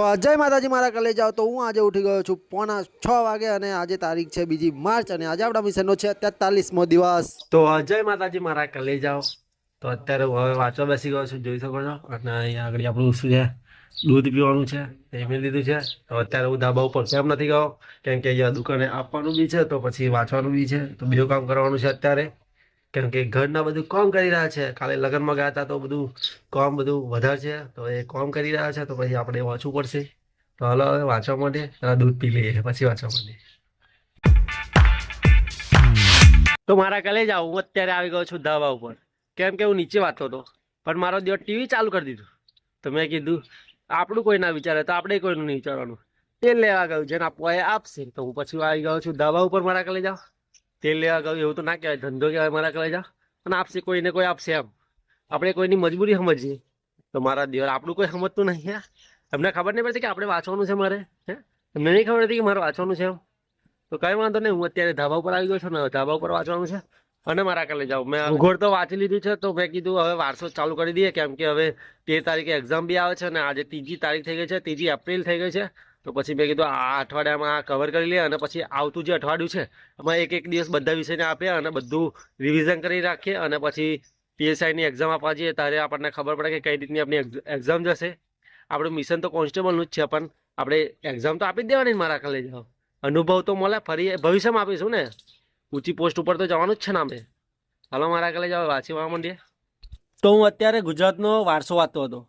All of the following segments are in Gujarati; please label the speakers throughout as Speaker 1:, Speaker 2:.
Speaker 1: તો જય માતાજી, મારા કલે જાઓ તો હું આજે ઉઠી ગયો છું પોણા છ વાગે અને આજે તારીખ છે બીજી માર્ચ અને આજે આપણા મિશનનો છે તેતાલીસમો દિવસ. તો જય માતાજી, મારા કલે જાઓ. તો અત્યારે હું હવે વાંચવા બેસી ગયો છું, જોઈ શકો છો. અને અહીંયા આગળ આપણું શું છે? દૂધ પીવાનું છે એ મેં લીધું છે. તો અત્યારે હું ધાબા ઉપર સેમ નથી ગયો? કેમ કે અહીંયા દુકાને આપવાનું બી છે, તો પછી વાંચવાનું બી છે. તો બીજું કામ કરવાનું છે અત્યારે. કેમ કે ઘરના બધું કોમ કરી રહ્યા છે. કાલે લગ્નમાં ગયા હતા તો બધું કોમ બધું વધારે છે તો એ કોમ કરી રહ્યા છે તો પછી આપણે વાંચવું પડશે. તો હાલો હવે વાંચવા માટે જરા દૂધ પી લઈએ, પછી વાંચવા માટે. તો મારા કલે જાવ હું અત્યારે આવી ગયો છું ધાબા ઉપર. કેમ કે હું નીચે વાંચતો હતો, પણ મારો દિવસ ટીવી ચાલુ કરી દીધું. તો મેં કીધું, આપણું કોઈ ના વિચારે તો આપણે કોઈનું નહીં વિચારવાનું. તેલ લેવા ગયું, જેને આપવા એ આપશે. તો હું પછી આવી ગયો છું ધાબા ઉપર મારા કલે જાવ તેલ લેવા ગયું એવું તો ના કહેવાય. ધંધો કહેવાય મારા કહેવાય જા. અને આપશે કોઈને કોઈ આપશે એમ. આપણે કોઈની મજબૂરી સમજીએ. તો મારા દિવસ આપણું કોઈ સમજતું નહીં હે? એમને ખબર નહીં પડતી કે આપણે વાંચવાનું છે મારે હે? એમને નહીં ખબર હતી કે મારે વાંચવાનું છે એમ? તો કઈ વાંધો નહીં હું અત્યારે ધાબા ઉપર આવી ગયો છું ને ધાબા ઉપર વાંચવાનું છે. અને મારા કાલે જાઉં. મેં ભૂગોળ તો વાંચી લીધું છે તો મેં કીધું હવે વારસો ચાલુ કરી દઈએ કેમ કે હવે તેર તારીખે એક્ઝામ બી આવે છે અને આજે ત્રીજી તારીખ થઈ ગઈ છે ત્રીજી એપ્રિલ થઈ ગઈ છે. તો પછી મેં કીધું, આ અઠવાડિયામાં આ કવર કરી લઈએ અને પછી આવતું જે અઠવાડિયું છે, એમાં એક એક દિવસ બધા વિષયને આપીએ અને બધું રિવિઝન કરી રાખીએ અને પછી પીએસઆઈની એક્ઝામ આપવા જઈએ, ત્યારે આપણને ખબર પડે કે કઈ રીતની આપણી એક્ઝામ જશે. આપણું મિશન તો કોન્સ્ટેબલનું જ છે, પણ આપણે એક્ઝામ તો આપી જ દેવાની મારા કાલે જાઓ અનુભવ તો મળે, ફરી ભવિષ્યમાં આપીશું ને. ઊંચી પોસ્ટ ઉપર તો જવાનું જ છે ને આપણે. હાલો મારા કાલે જાઓ વાંચી માંડીએ તો હું અત્યારે ગુજરાતનો વારસો વાંચતો હતો,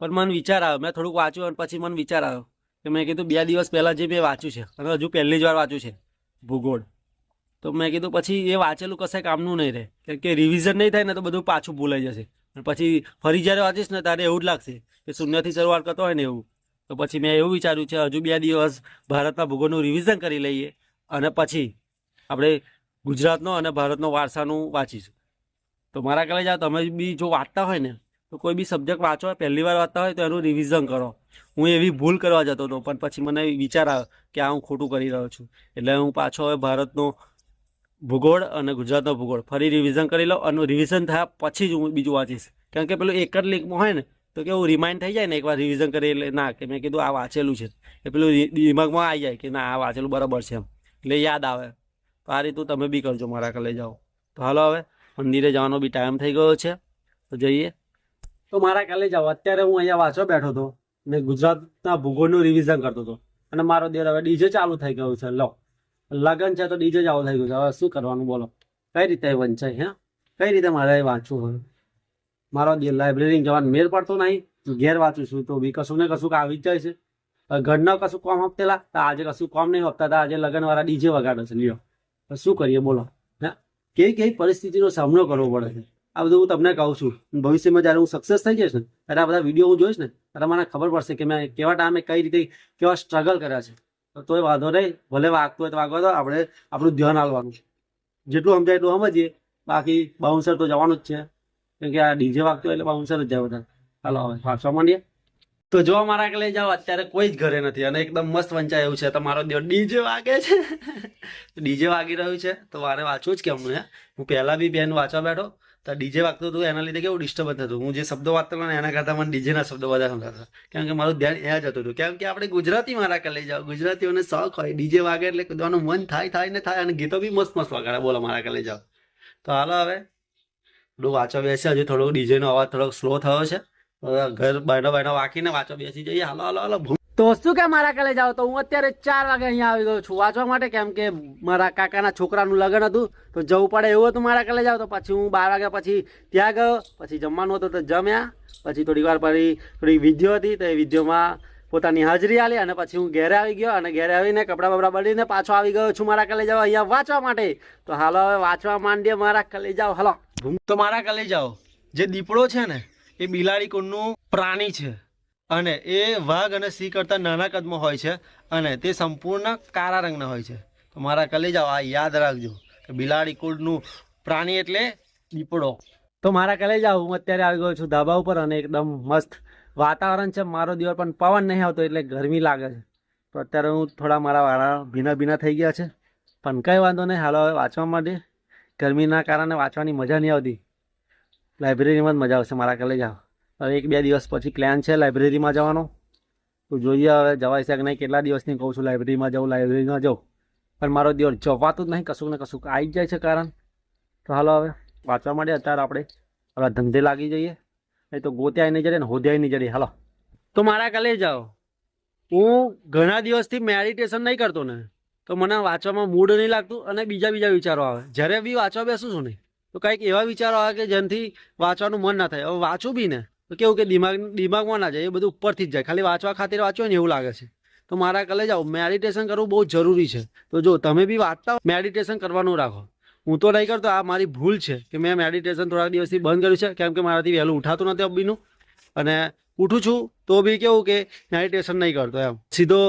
Speaker 1: પણ મને વિચાર આવ્યો, મેં થોડુંક વાંચ્યું અને પછી મને વિચાર આવ્યો. કે મેં કીધું બે દિવસ પહેલાં જે મેં વાંચ્યું છે અને હજુ પહેલી જ વાર વાંચ્યું છે. ભૂગોળ. તો મેં કીધું પછી એ વાંચેલું કશે કામનું નહીં રહે. કેમ કે રિવિઝન નહીં થાય ને તો બધું પાછું ભૂલાઈ જશે. અને પછી ફરી જ્યારે વાંચીશ ને ત્યારે એવું જ લાગશે કે શૂન્યથી શરૂઆત કરતો હોય ને એવું. તો પછી મેં એવું વિચાર્યું છે હજુ બે દિવસ ભારતના ભૂગોળનું રિવિઝન કરી લઈએ અને પછી આપણે ગુજરાતનો અને ભારતનો વારસાનું વાંચીશું. તો મારા કહેવાય જાઓ તમે બી જો વાંચતા હોય ને તો કોઈ બી સબ્જેક્ટ વાંચો, પહેલી વાર વાંચતા હોય તો એનું રિવિઝન કરો. હું એવી ભૂલ કરવા જતો હતો, પણ પછી મને વિચાર આવ્યો કે આ હું ખોટું કરી રહ્યો છું. એટલે હું પાછો હવે ભારતનો ભૂગોળ અને ગુજરાતનો ભૂગોળ ફરી રિવિઝન કરી લઉં અને રિવિઝન થયા પછી જ હું બીજું વાંચીશ. કારણ કે પેલું એક જ લિંકમાં હોય ને, તો કેવું રિમાઇન્ડ થઈ જાય ને એકવાર રિવિઝન કરી એટલે ના, કે મેં કીધું આ વાંચેલું છે. એ પેલું દિમાગમાં આવી જાય કે ના, આ વાંચેલું બરાબર છે એમ. એટલે યાદ આવે. તો આ રીતું તમે બી કરજો, મારા કલે જાઓ. તો હાલો હવે, મંદિરે જવાનો બી ટાઈમ થઈ ગયો છે. તો જઈએ. તો મારા કાલે જાઓ. અત્યારે હું અહીંયા વાંચો બેઠો હતો. ને ગુજરાતના ભૂગોળનું રિવિઝન કરતો હતો. અને મારો દેર હવે ડીજે ચાલુ થઈ ગયું છે. લો. લગન છે તો ડીજે ચાલુ થઈ ગયું છે. હવે શું કરવાનું બોલો. કઈ રીતે વંચાય, હે? કઈ રીતે મારે વાંચવું હોય મારો દે લાઇબ્રેરી જવાનું મેળ પડતો નહીં. ઘેર વાંચું છું તો બી કશું ને કશું આવી જાય છે ઘરના કશું કોમ હપતેલા? તો આજે કશું કોમ નહીં આપતા હતા આજે લગનવાળા ડીજે વગાડે છે. લ્યો. શું કરીએ બોલો. હે? કેવી કેવી પરિસ્થિતિનો સામનો કરવો પડે છે? આ બધું હું તમને કહું છું. ભવિષ્યમાં જ્યારે હું સક્સેસ થઈ જઈશ ને, ત્યારે આ બધા વીડિયો હું જોઈશ ને, ત્યારે મને ખબર પડશે કે મેં કેવા ટાઈમે કઈ રીતે કેવા સ્ટ્રગલ કર્યા છે. તો તોય વાંધો નહીં, ભલે વાગતું હોય તો વાગવા તો આપણે આપણું ધ્યાન આપવાનું જેટલું સમજાય એટલું સમજીએ. બાકી બાઉન્સર તો જવાનું જ છે. કેમ કે આ ડીજે વાગતું એટલે બાઉન્સર જ જાય બધા હાલો, હવે વાંચવા માંડીએ. તો જો મારા કે લઈ જાઓ, અત્યારે કોઈ જ ઘરે નથી અને એકદમ મસ્ત વંચાય એવું છે. તો મારો દેવ ડીજે વાગે છે. ડીજે વાગી રહ્યું છે. તો મારે વાંચવું જ કેમનું હે હું પહેલા બી બેન વાંચવા બેઠો. તો ડીજે વાગતું હતું, એના લીધે કેવું ડિસ્ટર્બન્સ થતું હું જે શબ્દો વાગતો ને એના કરતાં મને ડીજેના શબ્દો વધારે સમજાતા કારણ કે મારું ધ્યાન એ જતું હતું કેમ કે આપણે ગુજરાતી મારા લઈ જાઓ. ગુજરાતીઓને શોખ હોય. ડીજે વાગે એટલે કૂદવાનું મન થાય થાય ને થાય અને ગીતો બી મસ્ત મસ્ત વગાડે. બોલો, મારા કરે લઈ જાઓ. તો હાલો હવે. થોડું વાંચો બેસે. હજુ થોડો ડીજેનો અવાજ થોડોક સ્લો થયો છે. ઘર બહેનો બહેનો વાંકીને વાંચો બેસી જઈએ. હાલો હાલો હાલો. તો શું કે મારા કાલે જાઓ? તો હું અત્યારે ચાર વાગે અહીંયા આવી ગયો છું. વાંચવા માટે કેમ કે મારા કાકાના છોકરાનું લગ્ન હતું, તો જવું પડે એવું હતું મારા કાલે જાઓ. તો પછી હું બાર વાગ્યા પછી ત્યાં ગયો, પછી જમવાનું હતું તો જમ્યા. પછી થોડીક વાર પછી થોડી વિધિઓ હતી, તો એ વિધિઓમાં પોતાની હાજરી આલી અને પછી હું ઘેરે આવી ગયો અને ઘેરે આવીને કપડાં બપડા બદલીને પાછો આવી ગયો છું મારા કલે જાઓ અહીંયા વાંચવા માટે. તો હાલો, હવે વાંચવા માંડીએ મારા કાલે જાઓ. હાલો. તો મારા કલે જાઓ. જે દીપડો છે ને, એ બિલાડી કુળનું પ્રાણી છે. અને એ વાઘ અને સિંહ કરતાં નાના કદમાં હોય છે અને તે સંપૂર્ણ કાળા રંગના હોય છે. તો મારા કલે જાઓ આ યાદ રાખજો કે બિલાડી કુળનું પ્રાણી એટલે દીપડો. તો મારા કલે જાઓ હું અત્યારે આવી ગયો છું ધાબા ઉપર અને એકદમ મસ્ત વાતાવરણ છે. મારો દિવસ પણ પવન નહીં આવતો એટલે ગરમી લાગે છે. તો અત્યારે હું થોડા મારા વાળા ભીના ભીના થઈ ગયા છે. પણ કંઈ વાંધો નહીં, હાલો હવે વાંચવા માટે ગરમીના કારણે વાંચવાની મજા નહીં આવતી. લાઇબ્રેરીમાં જ મજા આવશે મારા કલે જાઓ હવે એક બે દિવસ પછી પ્લાન છે લાઇબ્રેરીમાં જવાનો.
Speaker 2: તો જોઈએ હવે જવાય છે કે નહીં, કેટલા દિવસની કહું છું લાઇબ્રેરીમાં જાઉં લાઇબ્રેરીમાં જાઉં પણ મારો દિવસ જવાતું જ નહીં, કશુંક ને કશુંક આવી જ જાય છે કારણ. તો હાલો હવે, વાંચવા માટે અત્યારે આપણે. હવે ધંધે લાગી જઈએ. નહીં તો ગોત્યાય નહીં જડે ને હોદ્યાય નહીં જડે. હાલો.
Speaker 1: તો મારા કાલે જાઓ. હું ઘણા દિવસથી મેડિટેશન નહીં કરતો ને. તો મને વાંચવામાં મૂડ નહીં લાગતું અને બીજા બીજા વિચારો આવે. જ્યારે બી વાંચવા બેસું છું ને, તો કંઈક એવા વિચારો આવે કે જેનાથી વાંચવાનું મન ના થાય. હવે વાંચું બી ને કેવું કે દિમાગ દિમાગમાં ના જાય, એ બધું ઉપરથી જ જાય. ખાલી વાંચવા ખાતર વાંચ્યો ને એવું લાગે છે. તો મારા કલે જાઓ, મેડિટેશન કરવું બહુ જરૂરી છે. તો જો, તમે બી વાંચતા મેડિટેશન કરવાનું રાખો. હું તો નહીં કરતો, આ મારી ભૂલ છે કે મેં મેડિટેશન થોડા દિવસથી બંધ કર્યું છે, કેમ કે મારાથી વહેલું ઉઠાતું નથી અબ્બીનું અને ઉઠું છું, તો બી કેવું કે મેડિટેશન નહીં કરતો એમ. સીધો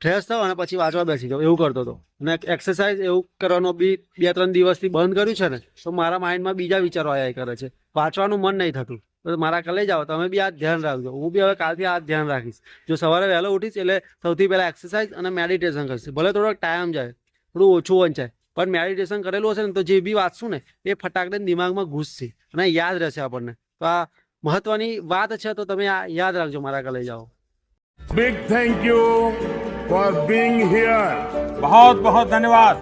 Speaker 1: ફ્રેશ થાવ અને પછી વાંચવા બેસી જાઉં એવું કરતો હતો અને એક્સરસાઇઝ એવું કરવાનો બી બે ત્રણ દિવસથી બંધ કર્યું છે ને, તો મારા માઇન્ડમાં બીજા વિચારો આયા કરે છે. વાંચવાનું મન નહીં થતું. મારા કાલે જાઓ તમે બી આ ધ્યાન રાખજો. હું બી હવે કાલથી આ ધ્યાન રાખીશ. જો સવારે વહેલો ઉઠીશ એટલે સૌથી પહેલાં એક્સરસાઇઝ અને મેડિટેશન કરશે. ભલે થોડોક ટાઈમ જાય, થોડું ઓછું વંચાય પણ મેડિટેશન કરેલું હશે ને તો જે બી વાંચશું ને, એ ફટાકડે દિમાગમાં ઘૂસશે અને યાદ રહેશે આપણને. તો આ મહત્વની વાત છે તો તમે આ યાદ રાખજો મારા કાલે જાઓ
Speaker 3: big thank you for being here
Speaker 4: બહુ બહુ ધન્યવાદ.